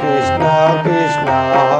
Krishna Krishna.